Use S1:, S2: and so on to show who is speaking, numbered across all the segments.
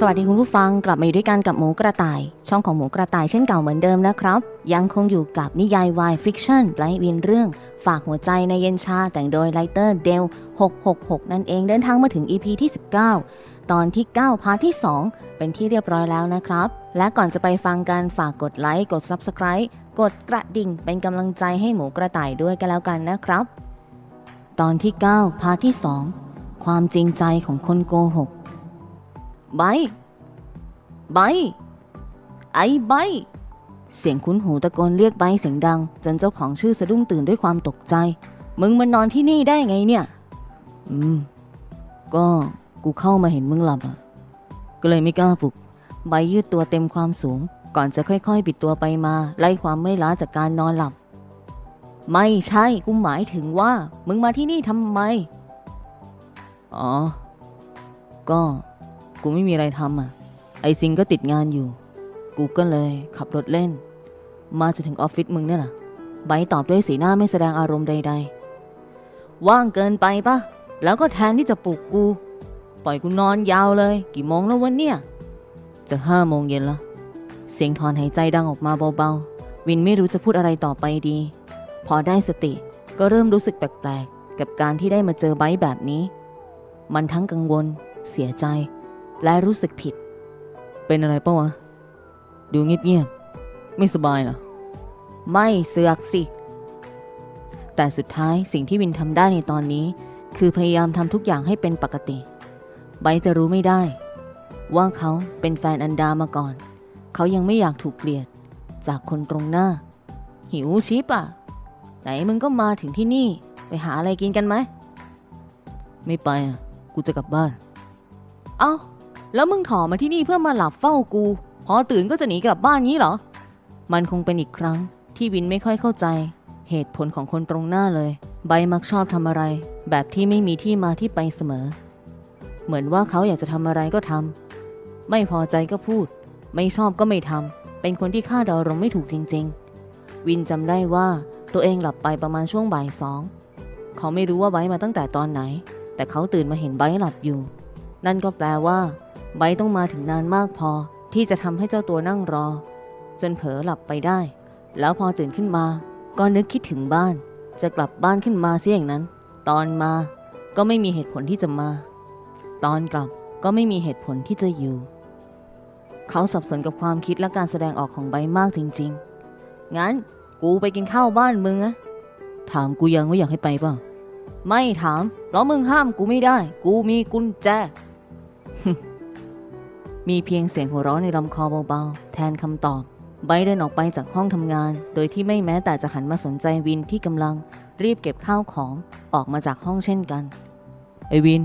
S1: สวัสดีคุณผู้ฟังกลับมาอยู่ด้วยกันกับหมูกระต่าย ช่องของหมูกระต่ายเช่นเก่าเหมือนเดิมนะครับ ยังคงอยู่กับนิยายวายฟิกชั่นไลท์วินเรื่อง ฝากหัวใจในเย็นชาแต่งโดยไลเตอร์เดล666 นั่นเองเดินทางมาถึง EP ที่ 19 ตอนที่ 9 พาร์ทที่ 2 เป็นที่เรียบร้อยแล้วนะครับ และก่อนจะไปฟังกันฝากกดไลค์กด Subscribe กดกระดิ่งเป็นกำลังใจให้หมูกระต่ายด้วยกันแล้วกันนะครับ ตอนที่ 9 พาร์ทที่ 2 ความจริงใจของคนโกหก ไบร์ทไบไอ้ไบเสียงคุ้นหูตะโกนเรียกไบเสียงดัง จนเจ้าของชื่อสะดุ้งตื่นด้วยความตกใจ มึงมานอนที่นี่ได้ไงเนี่ย อืม ก็กูเข้ามาเห็นมึงหลับอะ ก็เลยไม่กล้าปลุก ใบยืดตัวเต็มความสูง ก่อนจะค่อยๆปิดตัวไปมา ไล่ความไม่ล้าจากการนอนหลับ ไม่ใช่ กูหมายถึงว่า มึงมาที่นี่ทำไม อ๋อ ก็ กูไม่มีอะไรทำอะ ไอซิงก็ติดงานอยู่ กูก็เลยขับรถเล่น มาจนถึงออฟฟิศมึงเนี่ยแหละไบร์ตอบด้วยสีหน้าไม่แสดงอารมณ์ใด ๆ ว่างเกินไปปะแล้วก็แทนที่จะปลุกกู ปล่อยกูนอนยาวเลย กี่โมงแล้ววันเนี่ย จะห้าโมงเย็นละเสียงถอนหายใจดังออกมาเบาๆ วินไม่รู้จะพูดอะไรต่อไปดี พอได้สติก็เริ่มรู้สึกแปลกๆ กับการที่ได้มาเจอไบร์แบบนี้ มันทั้งกังวล เสียใจ และรู้สึกผิด เป็นอะไรปะวะ ดูเงียบๆไม่สบายเหรอ ไม่เสือกสิ แต่สุดท้ายสิ่งที่วินทำได้ในตอนนี้ คือพยายามทำทุกอย่างให้เป็นปกติ ไบจะรู้ไม่ได้ ว่าเขาเป็นแฟนอันดามาก่อน เขายังไม่อยากถูกเกลียดจากคนตรงหน้า หิวชิปอะไหนมึงก็มาถึงที่นี่ไปหาอะไรกินกันไหม ไม่ไปอะ กูจะกลับบ้าน เอ้า แล้วมึงถอมาที่นี่เพื่อมาหลับเฝ้ากู พอตื่นก็จะหนีกลับบ้านงี้เหรอ มันคงเป็นอีกครั้งที่วินไม่ค่อยเข้าใจ เหตุผลของคนตรงหน้าเลย ใบมักชอบทำอะไร แบบที่ไม่มีที่มาที่ไปเสมอ เหมือนว่าเขาอยากจะทำอะไรก็ทำไม่พอใจก็พูด ไม่ชอบก็ไม่ทำเป็นคนที่คาดเดาอารมณ์ไม่ถูกจริง ๆ วินจำได้ว่าตัวเองหลับไปประมาณช่วงบ่ายสองเขาไม่รู้ว่าไบมาตั้งแต่ตอนไหน แต่เขาตื่นมาเห็นไบหลับอยู่ นั่นก็แปลว่า ไบต้องมาถึงนานมากพอที่จะทำให้เจ้าตัวนั่งรอ จนเผลอหลับไปได้ แล้วพอตื่นขึ้นมา ก็นึกคิดถึงบ้าน จะกลับบ้านขึ้นมาเสียอย่างนั้น ตอนมาก็ไม่มีเหตุผลที่จะมา ตอนกลับก็ไม่มีเหตุผลที่จะอยู่ เขาสับสนกับความคิดและการแสดงออกของไบมากจริง ๆ งั้นกูไปกินข้าวบ้านมึงอะถามกูยังว่าอยากให้ไปเปล่าไม่ถามเพราะมึงห้ามกูไม่ได้ กูมีกุญแจ มีเพียงเสียงหัวเราะในลำคอเบาๆ แทนคำตอบไบเดินออกไปจากห้องทำงาน โดยที่ไม่แม้แต่จะหันมาสนใจวินที่กำลังรีบเก็บข้าวของออกมาจากห้องเช่นกัน ไอวิน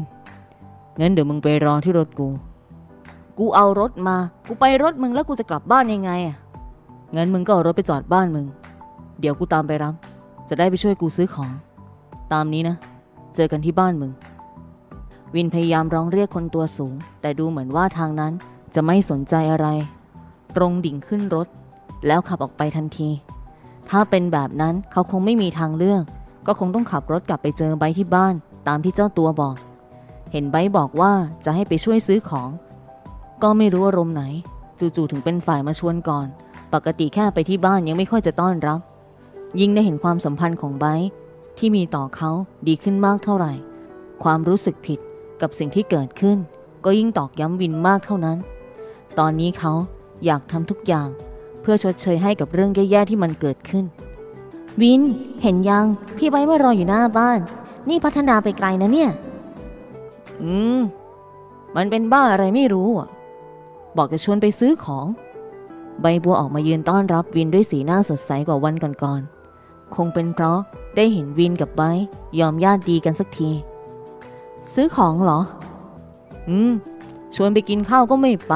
S1: งั้นเดี๋ยวมึงไปรอที่รถกู กูเอารถมา กูไปรถมึงแล้วกูจะกลับบ้านยังไงอะงั้นมึงก็เอารถไปจอดบ้านมึง เดี๋ยวกูตามไปรับ จะได้ไปช่วยกูซื้อของ ตามนี้นะ เจอกันที่บ้านมึง วินพยายามร้องเรียกคนตัวสูง แต่ดูเหมือนว่าทางนั้น จะไม่สนใจอะไร ตรงดิ่งขึ้นรถ แล้วขับออกไปทันที ถ้าเป็นแบบนั้นเขาคงไม่มีทางเลือก ก็คงต้องขับรถกลับไปเจอไบที่บ้านตามที่เจ้าตัวบอก เห็นไบบอกว่าจะให้ไปช่วยซื้อของ ก็ไม่รู้อารมณ์ไหน จู่ๆถึงเป็นฝ่ายมาชวนก่อน ปกติแค่ไปที่บ้านยังไม่ค่อยจะต้อนรับ ยิ่งได้เห็นความสัมพันธ์ของไบที่มีต่อเขาดีขึ้นมากเท่าไหร่ ความรู้สึกผิดกับสิ่งที่เกิดขึ้น ก็ยิ่งตอกย้ำวินมากเท่านั้น ตอนนี้เขาอยากทำทุกอย่าง เพื่อชดเชยให้กับเรื่องแย่ๆที่มันเกิดขึ้น วิน เห็นยัง พี่ไว้ว่ารออยู่หน้าบ้าน นี่พัฒนาไปไกลนะเนี่ย อืม มันเป็นบ้าอะไรไม่รู้อะ บอกจะชวนไปซื้อของ ใบบัวออกมายืนต้อนรับวินด้วยสีหน้าสดใสกว่าวันก่อนๆ คงเป็นเพราะได้เห็นวินกับไบร์ทยอมญาติดีกันสักที ซื้อของเหรอ อืม ชวนไปกินข้าวก็ไม่ไป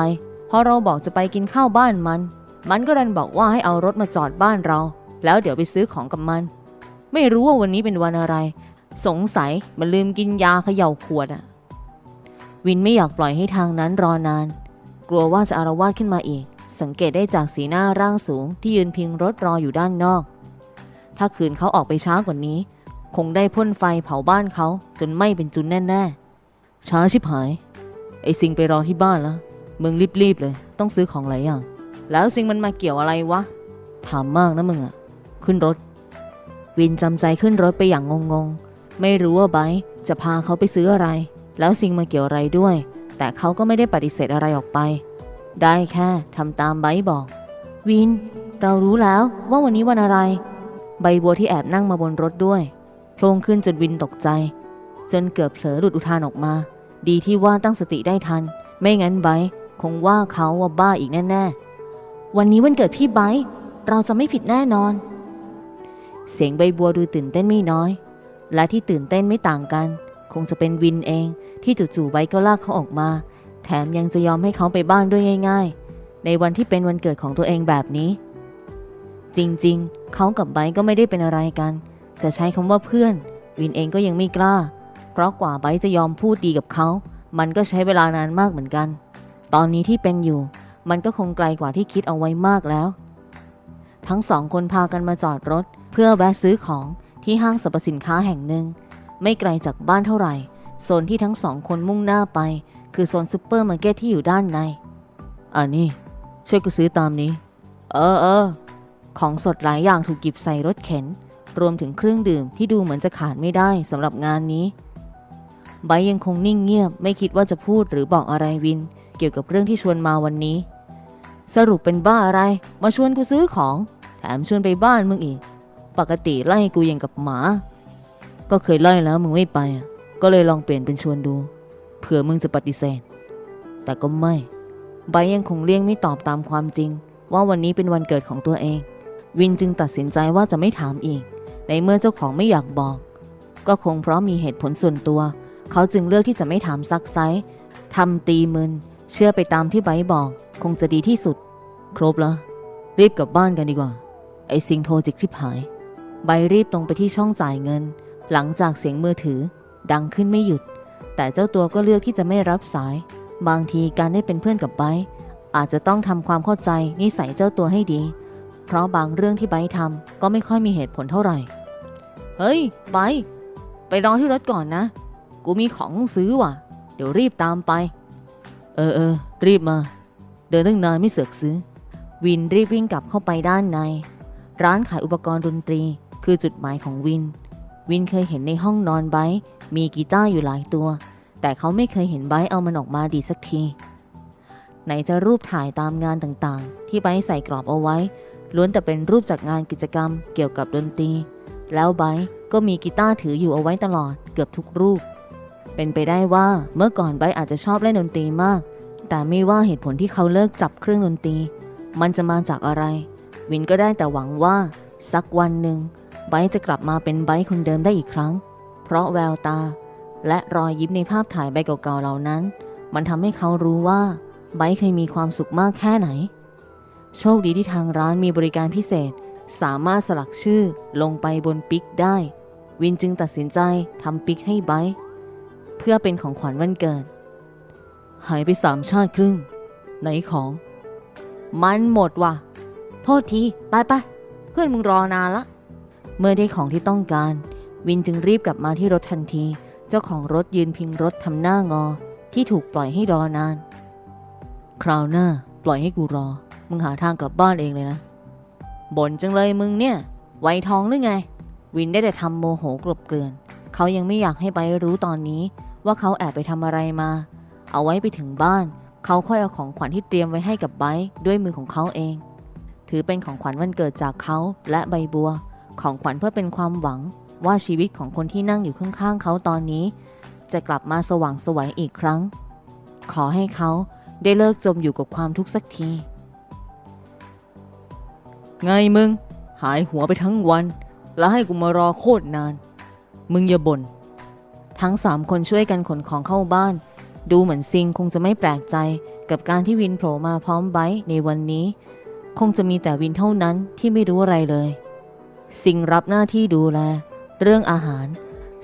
S1: พอเราบอกจะไปกินข้าวบ้านมัน มันก็ดันบอกว่าให้เอารถมาจอดบ้านเรา แล้วเดี๋ยวไปซื้อของกับมัน ไม่รู้ว่าวันนี้เป็นวันอะไร สงสัยมันลืมกินยาเขย่าขวดอะวินไม่อยากปล่อยให้ทางนั้นรอนาน กลัวว่าจะอารวาสขึ้นมาอีก สังเกตได้จากสีหน้าร่างสูงที่ยืนพิงรถรออยู่ด้านนอก ถ้าคืนเขาออกไปช้ากว่านี้ คงได้พ่นไฟเผาบ้านเขาจนไม้เป็นจุนแน่ ๆ ช้าชิบหาย ไอ้สิงไปรอที่บ้านแล้ว มึงรีบๆเลย ต้องซื้อของหลายอย่าง แล้วซิงมันมาเกี่ยวอะไรวะ ถามมากนะมึงอะขึ้นรถ วินจำใจขึ้นรถไปอย่างงงๆ ไม่รู้ว่าไบร์จะพาเขาไปซื้ออะไร แล้วซิงมาเกี่ยวอะไรด้วย แต่เขาก็ไม่ได้ปฏิเสธอะไรออกไป ได้แค่ทำตามไบร์บอก วิน เรารู้แล้วว่าวันนี้วันอะไร ใบบัวที่แอบนั่งมาบนรถด้วยโพลงขึ้นจนวินตกใจ จนเกือบเผลอหลุดอุทานออกมา ดีที่ว่าตั้งสติได้ทัน ไม่งั้นไบร์ คงว่าเขาว่าบ้าอีกแน่ๆ วันนี้วันเกิดพี่ไบร์เราจะไม่ผิดแน่นอน เสียงใบบัวดูตื่นเต้นไม่น้อย และที่ตื่นเต้นไม่ต่างกัน คงจะเป็นวินเองที่จู่ๆไบก็ลากเขาออกมา แถมยังจะยอมให้เขาไปบ้านด้วยง่าย ๆ ในวันที่เป็นวันเกิดของตัวเองแบบนี้ จริงๆ เขากับไบร์ก็ไม่ได้เป็นอะไรกัน จะใช้คำว่าเพื่อน วินเองก็ยังไม่กล้า เพราะกว่าไบร์จะยอมพูดดีกับเขา มันก็ใช้เวลานานมากเหมือนกัน ตอนนี้ที่เป็นอยู่ มันก็คงไกลกว่าที่คิดเอาไว้มากแล้ว ทั้งสองคนพากันมาจอดรถ เพื่อแวะซื้อของที่ห้างสรรพสินค้าแห่งหนึ่ง ไม่ไกลจากบ้านเท่าไหร่ โซนที่ทั้งสองคนมุ่งหน้าไป คือโซนซูเปอร์มาร์เก็ตที่อยู่ด้านในอ่านี่ช่วยกูซื้อตามนี้ เออเออของสดหลายอย่างถูกหยิบใส่รถเข็น รวมถึงเครื่องดื่มที่ดูเหมือนจะขาดไม่ได้สำหรับงานนี้ไบยังคงนิ่งเงียบไม่คิดว่าจะพูดหรือบอกอะไรวิน เกี่ยวกับเรื่องที่ชวนมาวันนี้ สรุปเป็นบ้าอะไร มาชวนกูซื้อของ แถมชวนไปบ้านมึงอีก ปกติไล่กูย่างกับหมา ก็เคยไล่แล้วมึงไม่ไป ก็เลยลองเปลี่ยนเป็นชวนดู เผื่อมึงจะปฏิเสธ แต่ก็ไม่ไบยังคงเลี่ยงไม่ตอบตามความจริง ว่าวันนี้เป็นวันเกิดของตัวเอง วินจึงตัดสินใจว่าจะไม่ถามอีก ในเมื่อเจ้าของไม่อยากบอก ก็คงเพราะมีเหตุผลส่วนตัว เขาจึงเลือกที่จะไม่ถามซักไซส์ทำตีมึน เชื่อไปตามที่ไบบอก คงจะดีที่สุด ครบแล้ว รีบกลับบ้านกันดีกว่า ไอ้สิงโทรจิกชิบหาย ไบร่รีบตรงไปที่ช่องจ่ายเงิน หลังจากเสียงมือถือ ดังขึ้นไม่หยุด แต่เจ้าตัวก็เลือกที่จะไม่รับสาย บางทีการได้เป็นเพื่อนกับไบอาจจะต้องทำความเข้าใจนิสัยเจ้าตัวให้ดี เพราะบางเรื่องที่ไบทำก็ไม่ค่อยมีเหตุผลเท่าไหร่ เฮ้ยไบไปรอที่รถก่อนนะ กูมีของต้องซื้อว่ะ เดี๋ยวรีบตามไป เออเออรีบมา เดินตั้งนานไม่เสือกซื้อ วินรีบวิ่งกลับเข้าไปด้านใน ร้านขายอุปกรณ์ดนตรี คือจุดหมายของวิน วินเคยเห็นในห้องนอนไบร์มีกีตาร์อยู่หลายตัว แต่เขาไม่เคยเห็นไบร์เอามันออกมาดีสักที ไหนจะรูปถ่ายตามงานต่างๆ ที่ไบร์ใส่กรอบเอาไว้ ล้วนแต่เป็นรูปจากงานกิจกรรมเกี่ยวกับดนตรี แล้วไบร์ก็มีกีตาร์ถืออยู่เอาไว้ตลอดเกือบทุกรูป เป็นไปได้ว่าเมื่อก่อนไบอาจจะชอบเล่นดนตรีมาก แต่ไม่ว่าเหตุผลที่เขาเลิกจับเครื่องดนตรี มันจะมาจากอะไร วินก็ได้แต่หวังว่า สักวันหนึ่งไบจะกลับมาเป็นไบคนเดิมได้อีกครั้ง เพราะแววตา และรอยยิ้มในภาพถ่ายใบเก่าๆเหล่านั้น มันทำให้เขารู้ว่าไบเคยมีความสุขมากแค่ไหน โชคดีที่ทางร้านมีบริการพิเศษ สามารถสลักชื่อลงไปบนปิกได้ วินจึงตัดสินใจทำปิกให้ไบ์ เพื่อเป็นของขวัญวันเกิด หายไปสามชาติครึ่ง ไหนของ มันหมดว่ะ โทษที ไปไปเพื่อนมึงรอนานละ เมื่อได้ของที่ต้องการ วินจึงรีบกลับมาที่รถทันที เจ้าของรถยืนพิงรถทำหน้างอ ที่ถูกปล่อยให้รอนาน คราวหน้า ปล่อยให้กูรอ มึงหาทางกลับบ้านเองเลยนะบ่นจังเลยมึงเนี่ย ไวทองหรือไง วินได้แต่ทำโมโหกลบเกลื่อน เขายังไม่อยากให้ไปรู้ตอนนี้ ว่าเขาแอบไปทำอะไรมา เอาไว้ไปถึงบ้าน เขาค่อยเอาของขวัญที่เตรียมไว้ให้กับไบด้วยมือของเขาเอง ถือเป็นของขวัญวันเกิดจากเขาและใบบัว ของขวัญเพื่อเป็นความหวัง ว่าชีวิตของคนที่นั่งอยู่ข้างๆเขาตอนนี้ จะกลับมาสว่างไสวยอีกครั้ง ขอให้เขาได้เลิกจมอยู่กับความทุกข์สักที ไงมึง หายหัวไปทั้งวัน แล้วให้กูมารอโคตรนาน มึงอย่าบน่น ทั้งสามคนช่วยกันขนของเข้าบ้าน ดูเหมือนซิงคงจะไม่แปลกใจกับการที่วินโผล่มาพร้อมไบร์ในวันนี้ คงจะมีแต่วินเท่านั้นที่ไม่รู้อะไรเลย ซิงรับหน้าที่ดูแล เรื่องอาหาร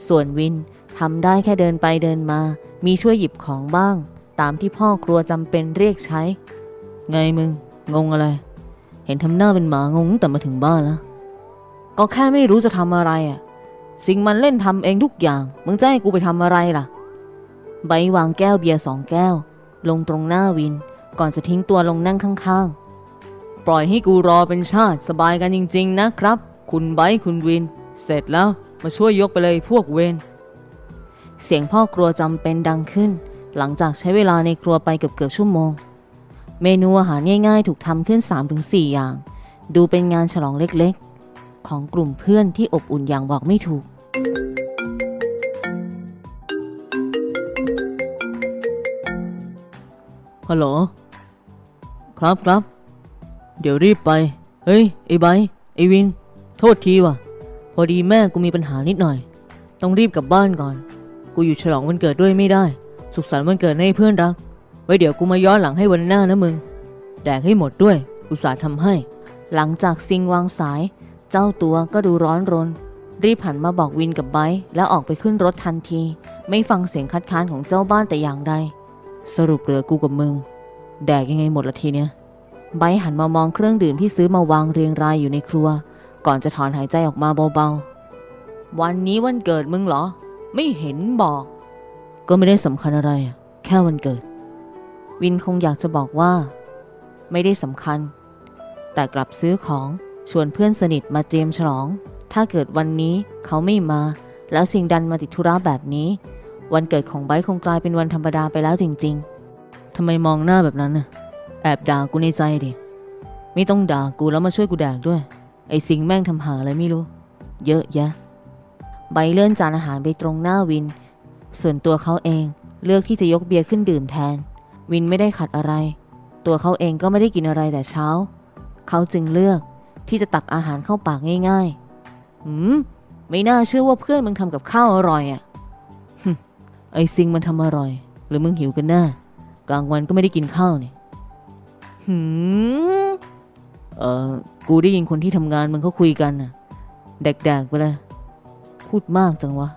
S1: ส่วนวินทำได้แค่เดินไปเดินมา มีช่วยหยิบของบ้าง ตามที่พ่อครัวจำเป็นเรียกใช้ ไงมึง งงอะไร เห็นทำหน้าเป็นหมางงแต่มาถึงบ้านแล้วก็แค่ไม่รู้จะทำอะไรอะ สิ่งมันเล่นทำเองทุกอย่าง มึงจะให้กูไปทำอะไรล่ะ ใบวางแก้วเบียร์สองแก้ว ลงตรงหน้าวิน ก่อนจะทิ้งตัวลงนั่งข้างๆ ปล่อยให้กูรอเป็นชาติสบายกันจริง ๆ นะครับ คุณไบคุณวิน เสร็จแล้วมาช่วยยกไปเลยพวกเวนเสียงพ่อครัวจำเป็นดังขึ้น หลังจากใช้เวลาในครัวไปเกือบเกือบชั่วโมง เมนูอาหารง่ายๆ ถูกทำขึ้น 3-4 อย่าง ดูเป็นงานฉลองเล็กๆ ของกลุ่มเพื่อนที่อบอุ่นอย่างบอกไม่ถูก ฮัลโหล ครับครับ เดี๋ยวรีบไป เฮ้ย ไอ้ไบไอ้วิน โทษทีว่ะ พอดีแม่กูมีปัญหานิดหน่อย ต้องรีบกลับบ้านก่อน กูอยู่ฉลองวันเกิดด้วยไม่ได้ สุขสันต์วันเกิดให้เพื่อนรัก ไว้เดี๋ยวกูมาย้อนหลังให้วันหน้านะมึง แดกให้หมดด้วย อุตส่าห์ทำให้ หลังจากซิงวางสาย เจ้าตัวก็ดูร้อนรน รีบหันมาบอกวินกับไบแล้วออกไปขึ้นรถทันที ไม่ฟังเสียงคัดค้านของเจ้าบ้านแต่อย่างใด สรุปเหลือกูกับมึง แดกยังไงหมดละทีเนี้ยไบหันมามองเครื่องดื่มที่ซื้อมาวางเรียงรายอยู่ในครัว ก่อนจะถอนหายใจออกมาเบาๆ วันนี้วันเกิดมึงเหรอ ไม่เห็นบอก ก็ไม่ได้สำคัญอะไร แค่วันเกิด วินคงอยากจะบอกว่า ไม่ได้สำคัญ แต่กลับซื้อของชวนเพื่อนสนิทมาเตรียมฉลอง ถ้าเกิดวันนี้เขาไม่มา แล้วสิ่งดันมาติดธุระแบบนี้ วันเกิดของไบร์คงกลายเป็นวันธรรมดาไปแล้วจริง ๆทำไมมองหน้าแบบนั้นน่ะ แอบด่ากูในใจดิ ไม่ต้องด่ากูแล้วมาช่วยกูแดกด้วย ไอ้สิงแม่งทำหาอะไรไม่รู้ เยอะแยะใบเลื่อนจานอาหารไปตรงหน้าวิน ส่วนตัวเขาเองเลือกที่จะยกเบียร์ขึ้นดื่มแทน วินไม่ได้ขัดอะไร ตัวเขาเองก็ไม่ได้กินอะไรแต่เช้า เขาจึงเลือกที่จะตักอาหารเข้าปากง่ายๆ หืม ไม่น่าเชื่อว่าเพื่อนมึงทำกับข้าวอร่อยอะ่ะ ไอ้ซิงมันทำอร่อย หรือมึงหิวกันแน่กลางวันก็ไม่ได้กินข้าวเนี่ยหืมเออกูได้ยินคนที่ทำงานมึงเขาคุยกันน่ะแดกๆไปเลยพูดมากจังวะ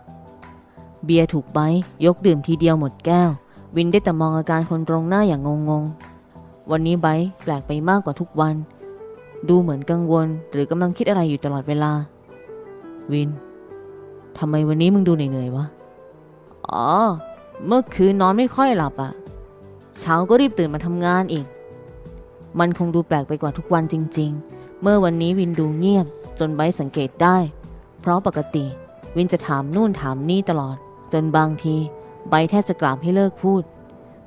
S1: เบียร์ถูกไบร์ยกดื่มทีเดียวหมดแก้ว วินได้แต่มองอาการคนตรงหน้าอย่างงงๆ วันนี้ไบร์แปลกไปมากกว่าทุกวัน ดูเหมือนกังวล หรือกำลังคิดอะไรอยู่ตลอดเวลา วินทำไมวันนี้มึงดูเหนื่อยๆวะ อ๋อ เมื่อคืนนอนไม่ค่อยหลับอะ่ะ เช้าก็รีบตื่นมาทำงานอีก มันคงดูแปลกไปกว่าทุกวันจริง ๆ เมื่อวันนี้วินดูเงียบ จนไบสังเกตได้ เพราะปกติ วินจะถามนู่นถามนี่ตลอด จนบางทีไบแทบจะกราบให้เลิกพูด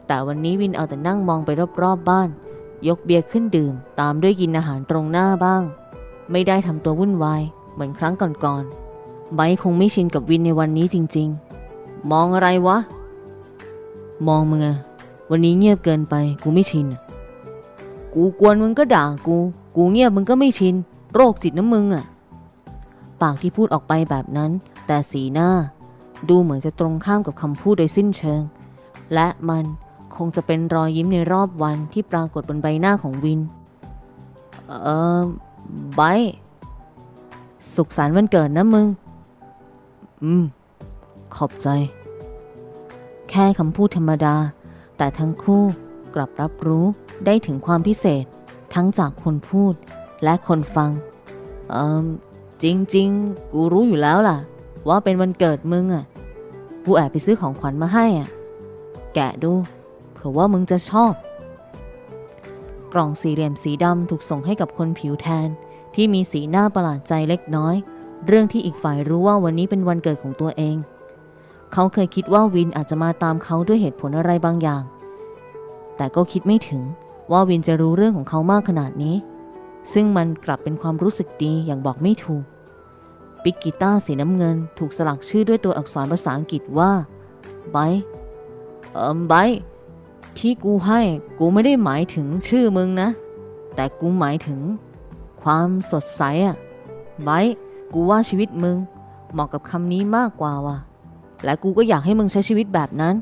S1: แต่วันนี้วินเอาแต่นั่งมองไปรอบๆบบ้าน ยกเบียร์ขึ้นดื่ม ตามด้วยกินอาหารตรงหน้าบ้าง ไม่ได้ทำตัววุ่นวายเหมือนครั้งก่อนๆไบคงไม่ชินกับวินในวันนี้จริง ๆ มองอะไรวะ มองมึงอะวันนี้เงียบเกินไป กูไม่ชินอะกูกวนมึงก็ด่ากู กูเงียบมึงก็ไม่ชิน โรคจิตนะมึงอะปากที่พูดออกไปแบบนั้น แต่สีหน้า ดูเหมือนจะตรงข้ามกับคำพูดโดยสิ้นเชิง และมันคงจะเป็นรอยยิ้มในรอบวันที่ปรากฏบนใบหน้าของวิน เออไบสุขสันต์วันเกิดนะมึง อืม ขอบใจ แค่คำพูดธรรมดา แต่ทั้งคู่กลับรับรู้ได้ถึงความพิเศษทั้งจากคนพูดและคนฟัง เออจริง ๆ กูรู้อยู่แล้วล่ะ ว่าเป็นวันเกิดมึงอะ กูแอบไปซื้อของขวัญมาให้อะ แกะดู เผื่อว่ามึงจะชอบ กล่องสี่เหลี่ยมสีดำถูกส่งให้กับคนผิวแทน ที่มีสีหน้าประหลาดใจเล็กน้อย เรื่องที่อีกฝ่ายรู้ว่าวันนี้เป็นวันเกิดของตัวเอง เขาเคยคิดว่าวินอาจจะมาตามเขาด้วยเหตุผลอะไรบางอย่าง แต่ก็คิดไม่ถึงว่าวินจะรู้เรื่องของเขามากขนาดนี้ ซึ่งมันกลับเป็นความรู้สึกดีอย่างบอกไม่ถูก ปิกกีตาสีน้ำเงินถูกสลักชื่อด้วยตัวอักษรภาษาอังกฤษว่าไบเอิมไบที่กูให้กูไม่ได้หมายถึงชื่อมึงนะ แต่กูหมายถึง ความสดใสอะไบกูว่าชีวิตมึงเหมาะกับคำนี้มากกว่าว่ะ และกูก็อยากให้มึงใช้ชีวิตแบบนั้น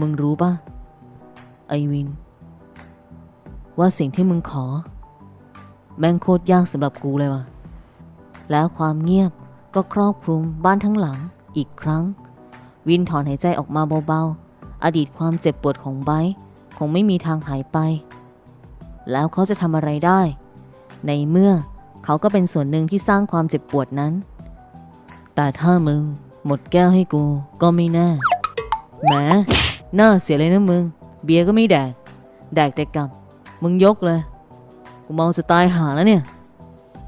S1: มึงรู้ปะไอวิน ว่าสิ่งที่มึงขอ แม่งโคตรยากสำหรับกูเลยว่ะ แล้วความเงียบก็ครอบคลุมบ้านทั้งหลังอีกครั้ง วินถอนหายใจออกมาเบาๆ อดีตความเจ็บปวดของไบคงไม่มีทางหายไป แล้วเขาจะทำอะไรได้ ในเมื่อเขาก็เป็นส่วนหนึ่งที่สร้างความเจ็บปวดนั้น แต่ถ้ามึง หมดแก้วให้กูก็ไม่น่าแหมน่าเสียเลยนะมึง เบียร์ก็ไม่แดก แดกแต่กับมึงยกเลย กูเมาจะตายหาแล้วเนี่ย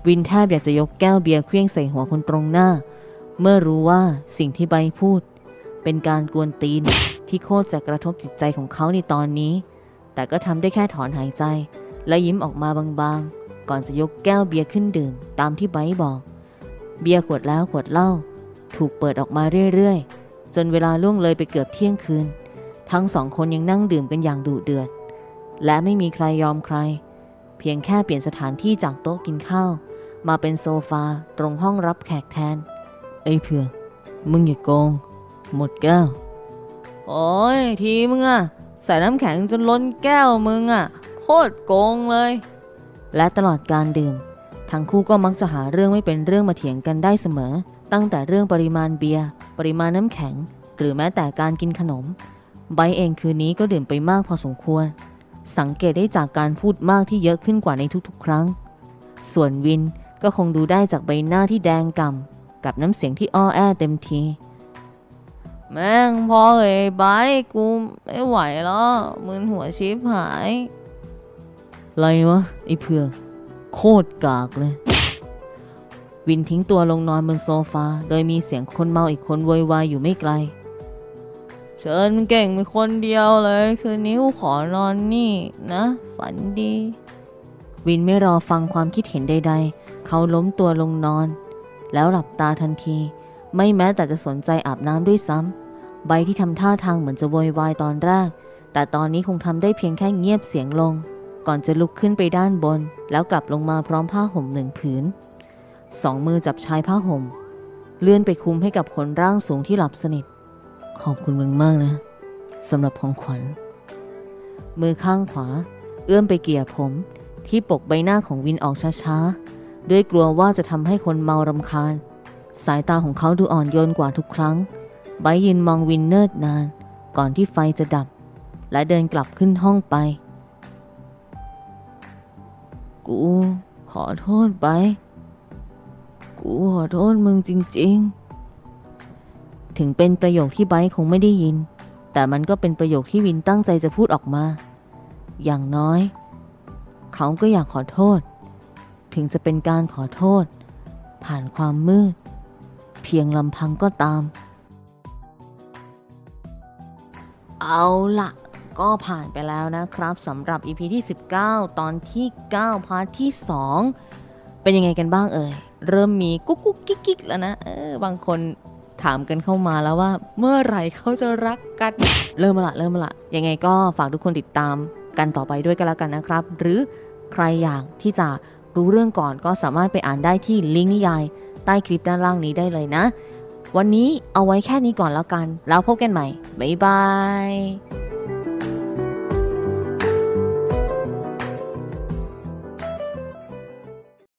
S1: วินแทบอยากจะยกแก้วเบียร์เคลี้ยงใส่หัวคนตรงหน้า เมื่อรู้ว่าสิ่งที่ใบพูด เป็นการกวนตีนที่โคตรจะกระทบจิตใจของเขาในตอนนี้ แต่ก็ทำได้แค่ถอนหายใจ และยิ้มออกมาบางๆ ก่อนจะยกแก้วเบียร์ขึ้นดื่มตามที่ไบบอก เบียร์ขวดแล้วขวดเล่า ถูกเปิดออกมาเรื่อยๆ จนเวลาล่วงเลยไปเกือบเที่ยงคืน ทั้งสองคนยังนั่งดื่มกันอย่างดุเดือด และไม่มีใครยอมใคร เพียงแค่เปลี่ยนสถานที่จากโต๊ะกินข้าว มาเป็นโซฟาตรงห้องรับแขกแทน ไอ้เผือกมึงอย่าโกง หมดแก้ว โอ้ยทีมึงอะใส่น้ำแข็งจนล้นแก้วมึงอะโคตรโกงเลย และตลอดการดื่ม ทั้งคู่ก็มักจะหาเรื่องไม่เป็นเรื่องมาเถียงกันได้เสมอ ตั้งแต่เรื่องปริมาณเบียร์ปริมาณน้ำแข็ง หรือแม้แต่การกินขนม ไบเองคืนนี้ก็ดื่มไปมากพอสมควร สังเกตได้จากการพูดมากที่เยอะขึ้นกว่าในทุกๆ ครั้ง ส่วนวินก็คงดูได้จากใบหน้าที่แดงก่ำกับน้ำเสียงที่อ้อแอเต็มที แม่งพอเลยไบกูไม่ไหวแล้วมึนหัวชิบหายไรวะไอ้เผือกโคตรกากเลย วินทิ้งตัวลงนอนบนโซฟา โดยมีเสียงคนเมาอีกคนโวยวายอยู่ไม่ไกล เชิญเก่งเป็นคนเดียวเลย คืนนี้กูขอนอนนี่นะ ฝันดี วินไม่รอฟังความคิดเห็นใด ๆ เขาล้มตัวลงนอน แล้วหลับตาทันที ไม่แม้แต่จะสนใจอาบน้ำด้วยซ้ำใบที่ทำท่าทางเหมือนจะโวยวายตอนแรก แต่ตอนนี้คงทำได้เพียงแค่เงียบเสียงลง ก่อนจะลุกขึ้นไปด้านบน แล้วกลับลงมาพร้อมผ้าห่มหนึ่งผืน สองมือจับชายผ้าห่ม เลื่อนไปคุมให้กับคนร่างสูงที่หลับสนิท ขอบคุณมึงมากนะสำหรับของขวัญ มือข้างขวา เอื้อมไปเกี่ยผม ที่ปกใบหน้าของวินออกช้าๆ ด้วยกลัวว่าจะทำให้คนเมารำคาญ สายตาของเขาดูอ่อนโยนกว่าทุกครั้งไบยืนมองวินเนิดนาน ก่อนที่ไฟจะดับ และเดินกลับขึ้นห้องไป กูขอโทษไป กูขอโทษมึงจริง ๆ ถึงเป็นประโยคที่ไบร์คงไม่ได้ยิน แต่มันก็เป็นประโยคที่วินตั้งใจจะพูดออกมา อย่างน้อย เขาก็อยากขอโทษ ถึงจะเป็นการขอโทษ ผ่านความมืด เพียงลำพังก็ตาม เอาละก็ผ่านไปแล้วนะครับสำหรับ EP ที่ 19 ตอนที่ 9 พาร์ทที่ 2 เป็นยังไงกันบ้างเอ่ย เริ่มมีกุ๊กกุ๊กกิ๊กกิ๊กแล้วนะ เออ บางคนถามกันเข้ามาแล้วว่าเมื่อไหร่เขาจะรักกัน เริ่มละเริ่มละยังไงก็ฝากทุกคนติดตามกันต่อไปด้วยกันแล้วกันนะครับ หรือใครอยากที่จะรู้เรื่องก่อนก็สามารถไปอ่านได้ที่ลิงก์นิยาย ใต้คลิปด้านล่างนี้ได้เลยนะ วันนี้เอาไว้แค่นี้ก่อนแล้วกัน แล้วพบกันใหม่ บ๊ายบาย